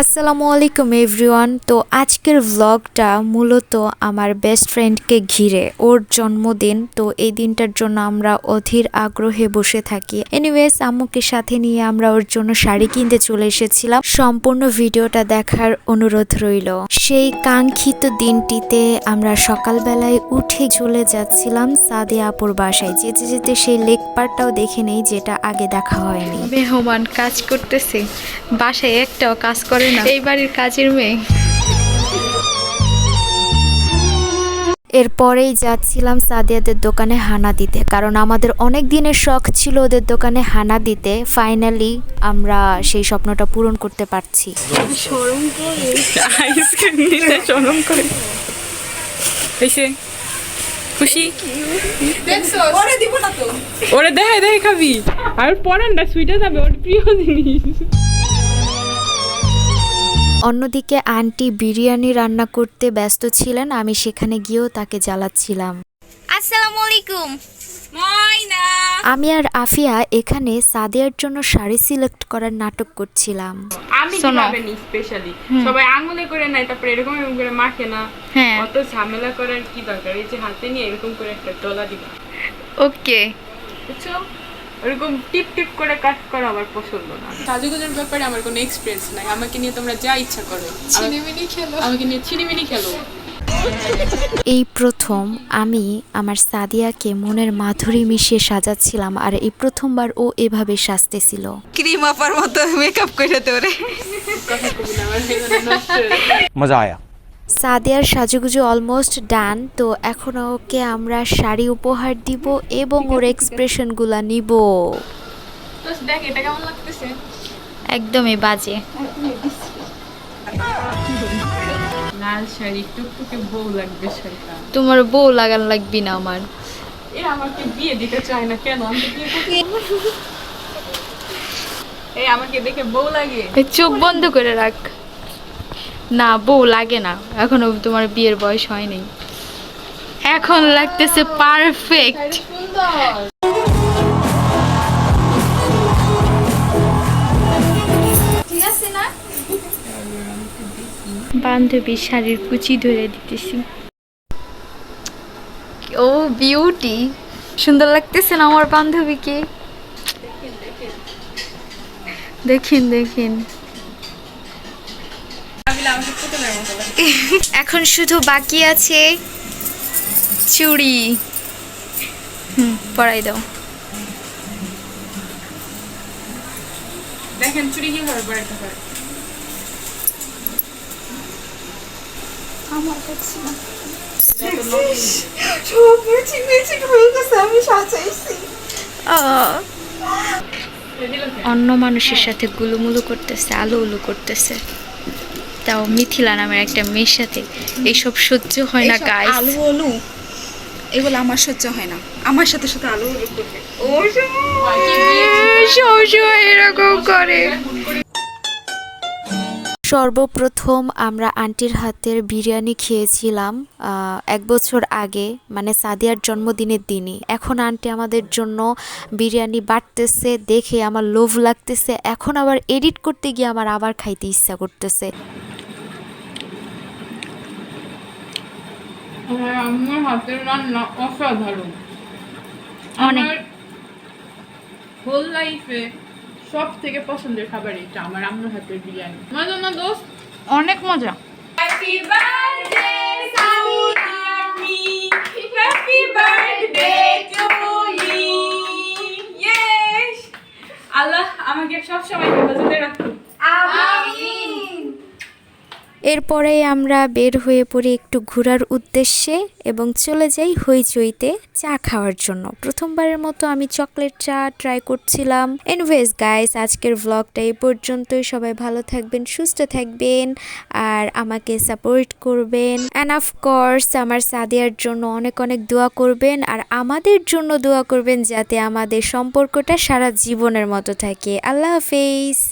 আসসালামু আলাইকুম, এভরিওয়ান। তো আজকের ভ্লগটা মূলত আমার বেস্ট ফ্রেন্ডকে ঘিরে, ওর জন্মদিন। তো এই দিনটার জন্য আমরা অধীর আগ্রহে বসে থাকি। এনিওয়েজ আম্মুকে সাথে নিয়ে আমরা ওর জন্য শাড়ি কিনতে চলে এসেছিলাম। সম্পূর্ণ ভিডিওটা দেখার অনুরোধ রইল। সেই কাঙ্ক্ষিত দিনটিতে আমরা সকালবেলায় উঠে চলে যাচ্ছিলাম সাদে আপুর বাসায়। যেতে যেতে সেই লেক পার্কটাও দেখে নেই, যেটা আগে দেখা হয়নি। মেহমান কাজ করতেছে। বাসায় একটাও কাজ করে না। এই বাড়ির কাজের মেয়ে। এরপরেই যাচ্ছিলাম সাদিয়াদের দোকানে হানা দিতে কারণ আমাদের অনেক দিনের শখ ছিল ওদের দোকানে হানা দিতে। ফাইনালি আমরা সেই স্বপ্নটা পূরণ করতে পারছি। করে। খুশি? ওরে দেখে দেখে খাবি। আর পরানটা সুইটা যাবে ওর প্রিয় জিনিস। অন্যদিকে আন্টি বিরিয়ানি রান্না করতে ব্যস্ত ছিলেন আমি সেখানে গিয়েও তাকে জ্বালাচ্ছিলাম। আসসালামু আলাইকুম আমি আর আফিয়া এখানে সাদিয়ার জন্য শাড়ি সিলেক্ট করার নাটক করছিলাম। আমি শোনো। কীভাবে নি স্পেশালি সবাই আঙুলে করে নাই তারপরে এরকম এরকম করে মাখে না। হ্যাঁ। অত ঝামেলা করার কি দরকার? এই যে হাতে নিয়ে এরকম করে একটা ডলা দিবা। ওকে বুঝছ? ওরকম টিপ টিপ করে কাট করা আমার পছন্দ না। সাজুগুজুর ব্যাপারে আমার কোনো এক্সপিরিয়েন্স নাই। আমাকে নিয়ে তোমরা যা ইচ্ছা করো। ছিনিমিনি খেলো। আমাকে নিয়ে ছিনিমিনি খেলো। এই প্রথম আমি আমার সাদিয়াকে মনের মাধুরী মিশিয়ে সাজাচ্ছিলাম আর এই প্রথমবার ও এভাবে সাজতেছিল। ক্রিম আপার মতো মেকআপ করে তোরে। কথা কবি সাদিয়ার সাজুগুজু অলমোস্ট ডান তো এখন ওকে আমরা শাড়ি উপহার দিব এবং ওর এক্সপ্রেশনগুলো নিব। একদমই বাজে। তোমার বউ লাগান লাগবি না আমার। আমাকে বিয়ে দিতে চায় না কেন? আমাকে দেখে বউ লাগে। চোখ বন্ধ করে রাখ। না বউ লাগে না। এখনও তোমার বিয়ের বয়স হয়নি। এখন লাগতেছে পারফেক্ট বান্ধবী শাড়ির কুচি ধরে দিতেছি। ও বিউটি সুন্দর লাগতেছে না আমার বান্ধবীকে? দেখেন দেখেন। এখন শুধু বাকি আছে চুড়ি। হুম পরাই দাও। দেখেন চুরি কীভাবে পড়াইতে পারে অন্য মানুষের সাথে গুলুমুলু করতেছে আলু উলু করতেছে। তাও মিথিলা নামের একটা মেয়ের সাথে। এইসব সহ্য হয় না গায়ে আলু আলু এগুলো আমার সহ্য হয় না। আমার সাথে সাথে আলু আলু করবে। সবসময় এরকম করে। সর্বপ্রথম আমরা আন্টির হাতের বিরিয়ানি খেয়েছিলাম এক বছর আগে মানে সাদিয়ার জন্মদিনের দিনই। এখন আন্টি আমাদের জন্য বিরিয়ানি বাটতেছে দেখে আমার লোভ লাগতেছে। এখন আবার এডিট করতে গিয়ে আমার আবার খাইতে ইচ্ছা করতেছে। হ্যাঁ আমার হাতের রান্না অসাধারণ। আমার হোল লাইফে সব থেকে পছন্দের খাবার এটা আমার আম্মুর হাতের বিরিয়ানি। মজা না দোস্ত? অনেক মজা। Happy birthday happy birthday to you yes Allah আমাকে সব সময় হেফাজতে রাখুন এরপরে আমরা বের হয়ে পড়ি একটু ঘোরার উদ্দেশ্যে এবং চলে যাই হইচইতে চা খাওয়ার জন্য। প্রথমবারের মতো আমি চকলেট চা ট্রাই করছিলাম। এনওয়েজ গাইস আজকের ভ্লগটা এই পর্যন্তই। সবাই ভালো থাকবেন, সুস্থ থাকবেন আর আমাকে সাপোর্ট করবেন। অ্যান্ড অফকোর্স আমার সাদিয়ার জন্য অনেক অনেক দোয়া করবেন আর আমাদের জন্য দোয়া করবেন যাতে আমাদের সম্পর্কটা সারা জীবনের মতো থাকে। আল্লাহ হাফেজ।